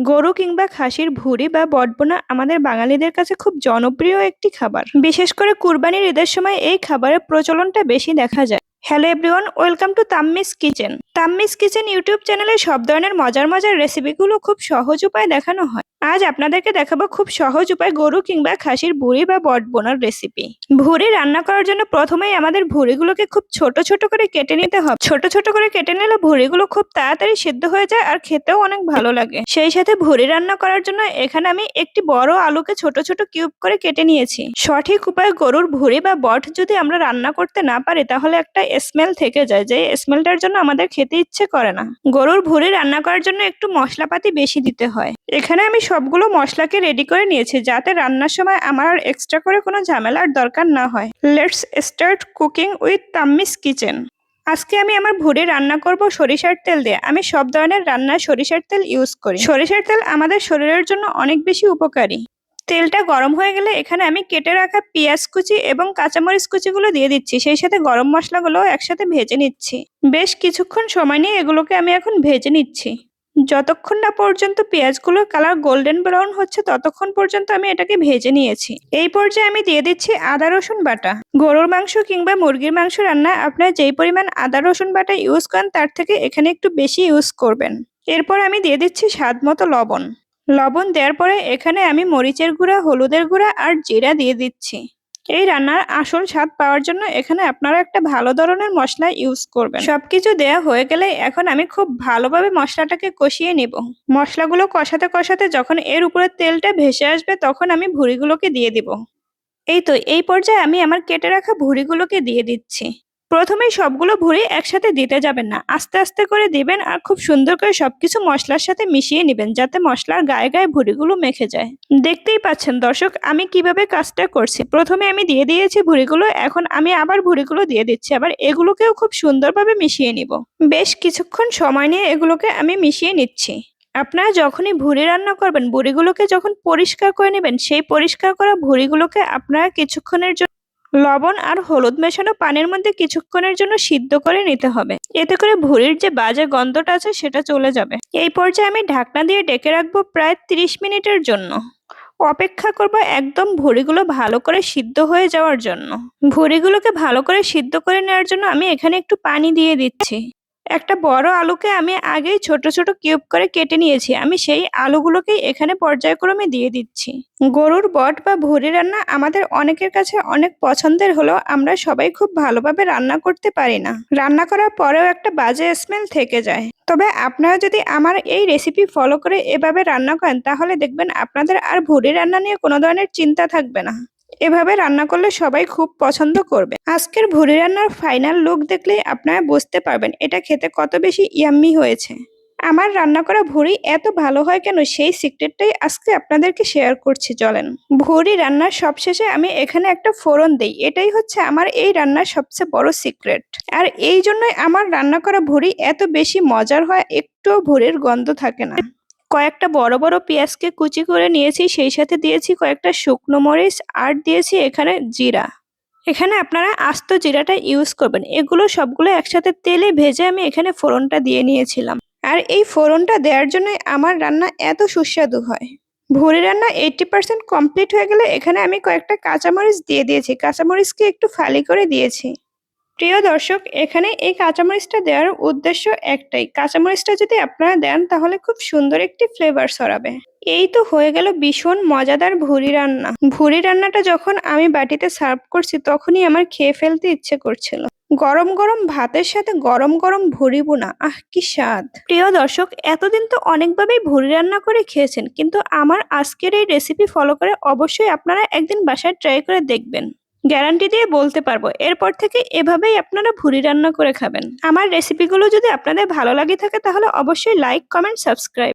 গরু কিংবা খাসির ভুড়ি বা বটবোনা আমাদের বাঙালিদের কাছে খুব জনপ্রিয় একটি খাবার। বিশেষ করে কুরবানির ঈদের সময় এই খাবারের প্রচলনটা বেশি দেখা যায়। Hello everyone welcome to Tammi's kitchen Tammi's kitchen YouTube চ্যানেলে সব ধরনের মজার মজার রেসিপিগুলো খুব সহজ উপায় দেখানো হয়। আজ আপনাদেরকে দেখাবো খুব সহজ উপায় গরু কিংবা খাসির ভুঁড়ি বা বট বোনার রেসিপি ভুঁড়ি রান্না করার জন্য প্রথমেই আমাদের ভুঁড়িগুলোকে খুব ছোট ছোট করে কেটে নিতে হবে। ছোট ছোট করে কেটে নিলে ভুঁড়িগুলো খুব তাড়াতাড়ি সিদ্ধ হয়ে যায় আর খেতেও অনেক ভালো লাগে। সেই সাথে ভুঁড়ি রান্না করার জন্য এখানে আমি একটি বড় আলুকে ছোট ছোট কিউব করে কেটে নিয়েছি। সঠিক উপায়ে গরুর ভুঁড়ি বা বট যদি আমরা রান্না করতে না পারি তাহলে একটা স্মেল থেকে যায়, যে স্মেলটার জন্য আমাদের খেতে ইচ্ছে করে না। গরুর ভুঁড়ি রান্না করার জন্য একটু মশলাপাতি বেশি দিতে হয়। এখানে আমি সবগুলো মশলাকে রেডি করে নিয়েছি, যাতে রান্নার সময় আমার আর এক্সট্রা করে কোনো ঝামেলার দরকার না হয়। Let's start cooking with Tammi's kitchen আজকে আমি আমার ভুঁড়ি রান্না করব সরিষার তেল দিয়ে। আমি সব ধরনের রান্নায় সরিষার তেল ইউজ করি। সরিষার তেল আমাদের শরীরের জন্য অনেক বেশি উপকারী। তেলটা গরম হয়ে গেলে এখানে আমি কেটে রাখা পেঁয়াজ কুচি এবং কাঁচামরিচ কুচিগুলো দিয়ে দিচ্ছি। সেই সাথে গরম মশলাগুলো একসাথে ভেজে নিচ্ছি। বেশ কিছুক্ষণ সময় নিয়ে এগুলোকে আমি এখন ভেজে নিচ্ছি। যতক্ষণ না পর্যন্ত পেঁয়াজগুলোর কালার গোল্ডেন ব্রাউন হচ্ছে, ততক্ষণ পর্যন্ত আমি এটাকে ভেজে নিয়েছি। এই পর্যায়ে আমি দিয়ে দিচ্ছি আদা, রসুন বাটা। গরুর মাংস কিংবা মুরগির মাংস রান্না আপনারা যেই পরিমাণ আদা, রসুন বাটা ইউজ করেন, তার থেকে এখানে একটু বেশি ইউজ করবেন। এরপর আমি দিয়ে দিচ্ছি স্বাদ মতো লবণ। লবণ দেওয়ার পরে এখানে আমি মরিচের গুঁড়া, হলুদের গুঁড়া আর জিরা দিয়ে দিচ্ছি। এই রান্নার আসল স্বাদ পাওয়ার জন্য এখানে আপনারা একটা ভালো ধরনের মশলা ইউজ করবেন। সবকিছু দেয়া হয়ে গেলে এখন আমি খুব ভালোভাবে মশলাটাকে কষিয়ে নেব। মশলাগুলো কষাতে কষাতে যখন এর উপরে তেলটা ভেসে আসবে তখন আমি ভুঁড়িগুলোকে দিয়ে দিব। এই তো, এই পর্যায়ে আমি আমার কেটে রাখা ভুঁড়িগুলোকে দিয়ে দিচ্ছি। প্রথমেই সবগুলো ভুঁড়ি একসাথে দিতে যাবেন না। আস্তে আস্তে করে দিবেন আর খুব সুন্দর করে সবকিছু মশলার সাথে মিশিয়ে নেবেন যাতে মশলার গায়ে গায়ে ভুঁড়িগুলো মেখে যায়। দেখতেই পাচ্ছেন দর্শক, আমি কীভাবে কাজটা করছি। প্রথমে আমি দিয়ে দিয়েছি ভুঁড়িগুলো, এখন আমি আবার ভুঁড়িগুলো দিয়ে দিচ্ছি। আবার এগুলোকেও খুব সুন্দরভাবে মিশিয়ে নিব। বেশ কিছুক্ষণ সময় নিয়ে এগুলোকে আমি মিশিয়ে নিচ্ছি। আপনারা যখনই ভুঁড়ি রান্না করবেন, ভুঁড়িগুলোকে যখন পরিষ্কার করে নেবেন, সেই পরিষ্কার করা ভুঁড়িগুলোকে আপনারা কিছুক্ষণের জন্য লবণ আর হলুদ মেশানো পানির মধ্যে কিছুক্ষণের জন্য সিদ্ধ করে নিতে হবে। এতে করে ভুঁড়ির যে বাজে গন্ধটা আছে সেটা চলে যাবে। এই পর্যায়ে আমি ঢাকনা দিয়ে ডেকে রাখব প্রায় 30 মিনিটের জন্য। অপেক্ষা করব একদম ভুঁড়িগুলো ভালো করে সিদ্ধ হয়ে যাওয়ার জন্য। ভুঁড়িগুলোকে ভালো করে সিদ্ধ করে নেওয়ার জন্য আমি এখানে একটু পানি দিয়ে দিচ্ছি। একটা বড় আলুকে আমি আগেই ছোট ছোট কিউব করে কেটে নিয়েছি। আমি সেই আলুগুলোকেই এখানে পর্যায়ক্রমে দিয়ে দিচ্ছি। গরুর বট বা ভুঁড়ি রান্না আমাদের অনেকের কাছে অনেক পছন্দের হলেও আমরা সবাই খুব ভালোভাবে রান্না করতে পারি না। রান্না করার পরেও একটা বাজে স্মেল থেকে যায়। তবে আপনারা যদি আমার এই রেসিপি ফলো করে এভাবে রান্না করেন, তাহলে দেখবেন আপনাদের আর ভুঁড়ি রান্না নিয়ে কোনো ধরনের চিন্তা থাকবে না। এভাবে রান্না করলে সবাই খুব পছন্দ করবে। আজকের ভুড়ি রান্নার ফাইনাল লুক দেখলেই আপনারা বুঝতে পারবেন এটা খেতে কত বেশি ইয়াম্মি হয়েছে। আমার রান্না করা ভুড়ি এত ভালো হয় কেন সেই সিক্রেটটাই আজকে আপনাদেরকে শেয়ার করছি, চলেন। ভুড়ি রান্নার সবশেষে আমি এখানে একটা ফোড়ন দেই, এটাই হচ্ছে আমার এই রান্নার সবচেয়ে বড় সিক্রেট আর এই জন্যই আমার রান্না করা ভুড়ি এত বেশি মজার হয়, একটুও ভুড়ির গন্ধ থাকে না। কয়েকটা বড় বড় পেঁয়াজকে কুচি করে নিয়েছি, সেই সাথে দিয়েছি কয়েকটা শুকনো মরিচ আর দিয়েছি এখানে জিরা। এখানে আপনারা আস্ত জিরাটা ইউজ করবেন। এগুলো সবগুলো একসাথে তেলে ভেজে আমি এখানে ফোড়নটা দিয়ে নিয়েছিলাম। আর এই ফোড়নটা দেওয়ার জন্য আমার রান্না এত সুস্বাদু হয়। ভুড়ি রান্না এইটটি পার্সেন্ট কমপ্লিট হয়ে গেলে এখানে আমি কয়েকটা কাঁচামরিচ দিয়ে দিয়েছি। কাঁচামরিচকে একটু ফালি করে দিয়েছি। প্রিয় দর্শক, এখানে এই কাঁচামরিচটা দেওয়ার উদ্দেশ্য একটাই। কাঁচামরিচটা যদি আপনারা দেন, তাহলে খুব সুন্দর একটি ফ্লেভার ছড়াবে। এই তো হয়ে গেল ভীষণ মজাদার ভুড়ি রান্না। ভুড়ি রান্নাটা যখন আমি বাটিতে সার্ভ করছি, তখনই আমার খেয়ে ফেলতে ইচ্ছে করছিল। গরম গরম ভাতের সাথে গরম গরম ভুড়ি বোনা আহ, কি স্বাদ! প্রিয় দর্শক, এতদিন তো অনেকভাবেই ভুড়ি রান্না করে খেয়েছেন, কিন্তু আমার আজকের এই রেসিপি ফলো করে অবশ্যই আপনারা একদিন বাসায় ট্রাই করে দেখবেন। গ্যারান্টি দিয়ে বলতে পারব। এরপর থেকে এভাবেই আপনারা ভুরি রান্না করে খাবেন। আমার রেসিপিগুলো যদি আপনাদের ভালো লাগে থাকে তাহলে অবশ্যই লাইক কমেন্ট সাবস্ক্রাইব